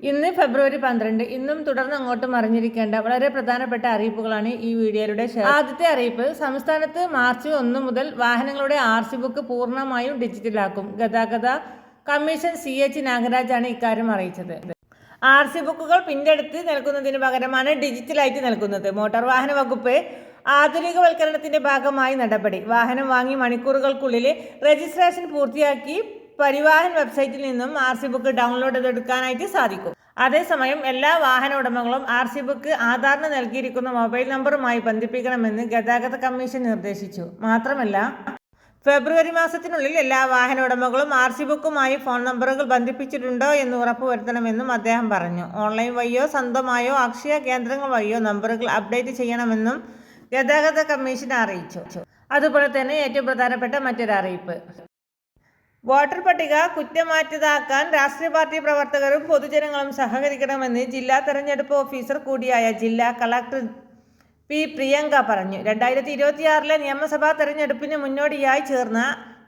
ഇന്ന് ഫെബ്രുവരി പന്ത്രണ്ട്. ഇന്നും തുടർന്ന് അങ്ങോട്ട് അറിഞ്ഞിരിക്കേണ്ട വളരെ പ്രധാനപ്പെട്ട അറിയിപ്പുകളാണ് ഈ വീഡിയോയുടെ ആദ്യത്തെ അറിയിപ്പ് സംസ്ഥാനത്ത് മാർച്ച് ഒന്ന് മുതൽ വാഹനങ്ങളുടെ ആർ സി ബുക്ക് പൂർണമായും ഡിജിറ്റലാക്കും. ഗതാഗത കമ്മീഷൻ സി എച്ച് നാഗരാജാണ് ഇക്കാര്യം അറിയിച്ചത്. ആർ സി ബുക്കുകൾ പിൻഡെടുത്ത് നൽകുന്നതിന് പകരമാണ് ഡിജിറ്റലായിട്ട് നൽകുന്നത്. മോട്ടോർ വാഹന വകുപ്പ് ആധുനികവൽക്കരണത്തിന്റെ ഭാഗമായി നടപടി. വാഹനം വാങ്ങി മണിക്കൂറുകൾക്കുള്ളിൽ രജിസ്ട്രേഷൻ പൂർത്തിയാക്കി പരിവാഹൻ വെബ്സൈറ്റിൽ നിന്നും ആർ സി ബുക്ക് ഡൗൺലോഡ് ചെയ്തെടുക്കാനായിട്ട് സാധിക്കും. അതേസമയം എല്ലാ വാഹന ഉടമകളും ആർ സി ബുക്ക് ആധാറിന് നൽകിയിരിക്കുന്ന മൊബൈൽ നമ്പറുമായി ബന്ധിപ്പിക്കണമെന്ന് ഗതാഗത കമ്മീഷൻ നിർദ്ദേശിച്ചു. മാത്രമല്ല ഫെബ്രുവരി മാസത്തിനുള്ളിൽ എല്ലാ വാഹന ഉടമകളും ആർ സി ബുക്കുമായി ഫോൺ നമ്പറുകൾ ബന്ധിപ്പിച്ചിട്ടുണ്ടോ എന്ന് ഉറപ്പുവരുത്തണമെന്നും അദ്ദേഹം പറഞ്ഞു. ഓൺലൈൻ വഴിയോ സ്വന്തമായോ അക്ഷയ കേന്ദ്രങ്ങൾ വഴിയോ നമ്പറുകൾ അപ്ഡേറ്റ് ചെയ്യണമെന്നും ഗതാഗത കമ്മീഷൻ അറിയിച്ചു. അതുപോലെ തന്നെ ഏറ്റവും പ്രധാനപ്പെട്ട മറ്റൊരു അറിയിപ്പ് വോട്ടർ പട്ടിക കുറ്റമാറ്റതാക്കാൻ രാഷ്ട്രീയ പാർട്ടി പ്രവർത്തകരും പൊതുജനങ്ങളും സഹകരിക്കണമെന്ന് ജില്ലാ തെരഞ്ഞെടുപ്പ് ഓഫീസർ കൂടിയായ ജില്ലാ കളക്ടർ പി പ്രിയങ്ക പറഞ്ഞു. രണ്ടായിരത്തി ഇരുപത്തിയാറിലെ നിയമസഭാ തെരഞ്ഞെടുപ്പിന് മുന്നോടിയായി ചേർന്ന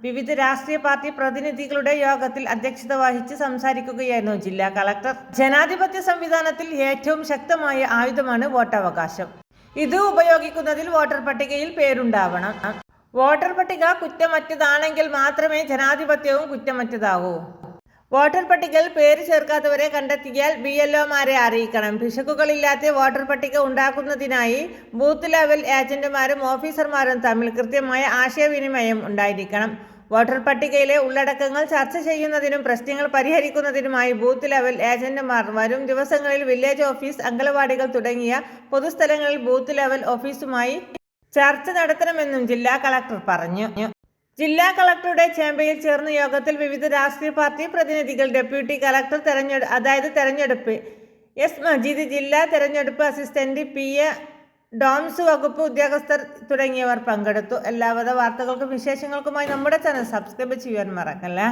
വിവിധ രാഷ്ട്രീയ പാർട്ടി പ്രതിനിധികളുടെ യോഗത്തിൽ അധ്യക്ഷത വഹിച്ച് സംസാരിക്കുകയായിരുന്നു ജില്ലാ കളക്ടർ. ജനാധിപത്യ സംവിധാനത്തിൽ ഏറ്റവും ശക്തമായ ആയുധമാണ് വോട്ടവകാശം. ഇത് ഉപയോഗിക്കുന്നതിൽ വോട്ടർ പട്ടികയിൽ പേരുണ്ടാവണം. വോട്ടർ പട്ടിക കുറ്റമറ്റതാണെങ്കിൽ മാത്രമേ ജനാധിപത്യവും കുറ്റമറ്റതാകൂ. വോട്ടർ പട്ടികയിൽ പേര് ചേർക്കാത്തവരെ കണ്ടെത്തിയാൽ ബി എൽ ഒമാരെ അറിയിക്കണം. പിശകുകളില്ലാത്ത വോട്ടർ പട്ടിക ഉണ്ടാക്കുന്നതിനായി ബൂത്ത് ലെവൽ ഏജന്റുമാരും ഓഫീസർമാരും തമ്മിൽ കൃത്യമായ ആശയവിനിമയം ഉണ്ടായിരിക്കണം. വോട്ടർ പട്ടികയിലെ ഉള്ളടക്കങ്ങൾ ചർച്ച ചെയ്യുന്നതിനും പ്രശ്നങ്ങൾ പരിഹരിക്കുന്നതിനുമായി ബൂത്ത് ലെവൽ ഏജന്റുമാർ വരും ദിവസങ്ങളിൽ വില്ലേജ് ഓഫീസ് അംഗനവാടികൾ തുടങ്ങിയ പൊതുസ്ഥലങ്ങളിൽ ബൂത്ത് ലെവൽ ഓഫീസുമായി ചർച്ച നടത്തണമെന്നും ജില്ലാ കളക്ടർ പറഞ്ഞു. ജില്ലാ കളക്ടറുടെ ചേംബറിൽ ചേർന്ന യോഗത്തിൽ വിവിധ രാഷ്ട്രീയ പാർട്ടി പ്രതിനിധികൾ ഡെപ്യൂട്ടി കളക്ടർ തെരഞ്ഞെടു അതായത് തെരഞ്ഞെടുപ്പ് എസ് മജീദ് ജില്ലാ തെരഞ്ഞെടുപ്പ് അസിസ്റ്റന്റ് പി എ ഡോംസ് വകുപ്പ് ഉദ്യോഗസ്ഥർ തുടങ്ങിയവർ പങ്കെടുത്തു. എല്ലാവിധ വാർത്തകൾക്കും വിശേഷങ്ങൾക്കുമായി നമ്മുടെ ചാനൽ സബ്സ്ക്രൈബ് ചെയ്യാൻ മറക്കല്ലേ?